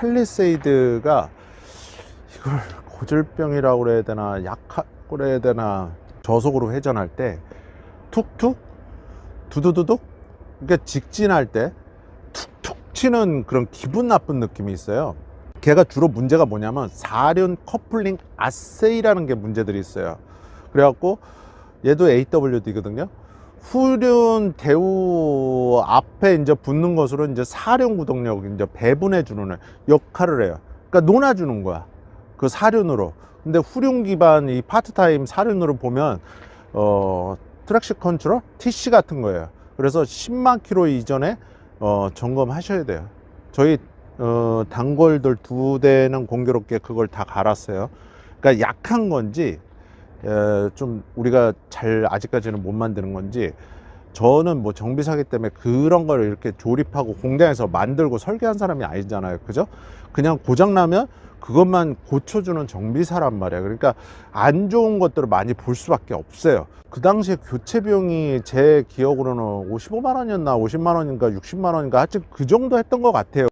펠리세이드가 이걸 고질병이라고 그래야 되나 약하고 그래야 되나 저속으로 회전할 때 툭툭 두두두둑 그러니까 직진할 때 툭툭 치는 그런 기분 나쁜 느낌이 있어요. 걔가 주로 문제가 뭐냐면 사륜 커플링 아세이라는 게 문제들이 있어요. 그래갖고 얘도 AWD거든요. 후륜 대우 앞에 이제 붙는 것으로 이제 사륜 구동력 이제 배분해 주는 역할을 해요. 그러니까 논아 주는 거야. 그 사륜으로. 근데 후륜 기반 이 파트타임 사륜으로 보면 어 트랙션 컨트롤 TC 같은 거예요. 그래서 10만 킬로 이전에 어 점검하셔야 돼요. 저희 어 단골들 두 대는 공교롭게 그걸 다 갈았어요. 그러니까 약한 건지 에, 좀 우리가 잘 아직까지는 못 만드는 건지 저는 뭐 정비사기 때문에 그런 걸 이렇게 조립하고 공장에서 만들고 설계한 사람이 아니잖아요. 그죠? 그냥 고장나면 그것만 고쳐주는 정비사란 말이야. 그러니까 안 좋은 것들을 많이 볼 수밖에 없어요. 그 당시에 교체 비용이 제 기억으로는 55만 원이었나 50만 원인가 60만 원인가 하여튼 그 정도 했던 것 같아요.